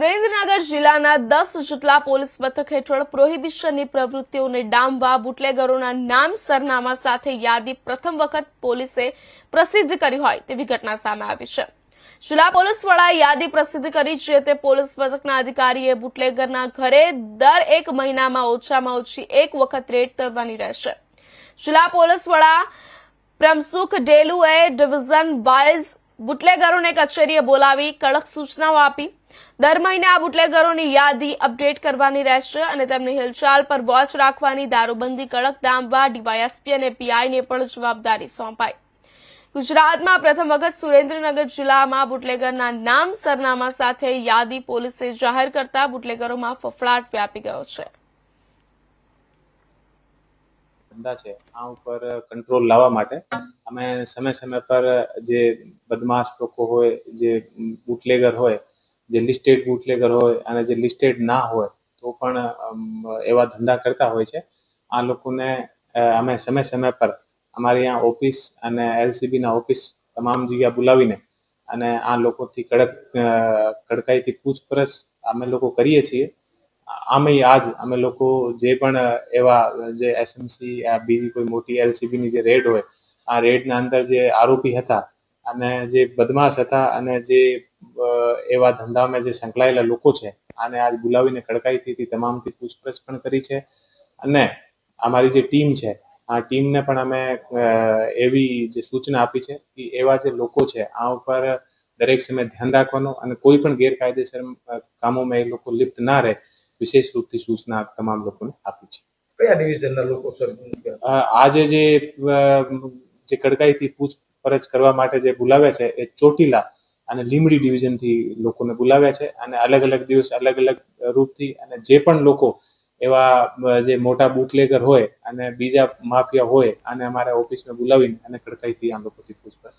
સુરેન્દ્રનગર જિલ્લાના દસ જેટલા પોલીસ મથક હેઠળ પ્રોહિબિશનની પ્રવૃત્તિઓને ડામવા બુટલેગરોના નામ સરનામા સાથે યાદી પ્રથમ વખત પોલીસે પ્રસિદ્ધ કરી હોય તેવી ઘટના સામે આવી છે. જિલ્લા પોલીસ વડાએ યાદી પ્રસિદ્ધ કરી છે તે પોલીસ મથકના અધિકારીએ બુટલેગરના ઘરે દર એક મહિનામાં ઓછામાં ઓછી એક વખત રેડ કરવાની રહેશે. જિલ્લા પોલીસ વડા પ્રમસુખ ડેલુએ ડિવિઝન વાઇઝ બુટલેગરોને કચેરીએ બોલાવી કડક સૂચનાઓ આપી. દર મહિને આ બુટલેગરોની યાદી અપડેટ કરવાની રહેશે અને તેમની હિલચાલ પર વોચ રાખવાની દારૂબંધી કડક ડામવા ડીવાયએસપી અને પીઆઈને પણ જવાબદારી સોંપાઈ. ગુજરાતમાં પ્રથમ વખત સુરેન્દ્રનગર જિલ્લામાં બુટલેગરના નામ સરનામા સાથે યાદી પોલીસે જાહેર કરતા બુટલેગરોમાં ફફડાટ વ્યાપી ગયો છે. છે. આ ઉપર કંટ્રોલ લાવવા માટે અમે સમય સમય પર જે બદમાશ લોકો હોય, જે બુટલેગર હોય, જે લિસ્ટેડ બુટલેગર હોય અને જે લિસ્ટેડ ના હોય, તો પણ એવા ધંધા કરતા હોય છે. આ લોકોને અમે સમય સમય પર અમારી અહીંયા ઓફિસ અને એલસીબીના ઓફિસ તમામ જગ્યા બોલાવીને અને આ લોકોથી કડક કડકાઈથી પૂછપરછ અમે લોકો કરીએ છીએ. આમે આજ અમે લોકો જે પણ એવા જે એસએમસી બીજી કોઈ મોટી એલસીબીની જે રેડ હોય, આ રેડના અંદર જે આરોપી હતા અને જે બદમાશ હતા અને જે એવા ધંધામાં જે સંકળાયેલા લોકો છે આને આજ બોલાવીને કડકાઈથી તમામથી પૂછપરછ પણ કરી છે. અને અમારી જે ટીમ છે આ ટીમને પણ અમે એવી જે સૂચના આપી છે કે એવા જે લોકો છે આ ઉપર દરેક સમય ધ્યાન રાખવાનું અને કોઈ પણ ગેરકાયદેસર કામોમાં એ લોકો લિપ્ત ના રહે વિશેષ રૂપથી સૂચના તમામ લોકોને આપી છે. કયા ડિવિઝનના લોકો સર આજે જે જે કડકાઈથી પૂછપરછ કરવા માટે જે બોલાવ્યા છે એ ચોટીલા અને લીમડી ડિવિઝનથી લોકોને બોલાવ્યા છે અને અલગ અલગ દિવસ અલગ અલગ રૂપથી અને જે પણ લોકો એવા જે મોટા બુટલેગર હોય અને બીજા માફિયા હોય અને અમારા ઓફિસમાં બોલાવીને અને કડકાઈથી આ લોકોથી પૂછપરછ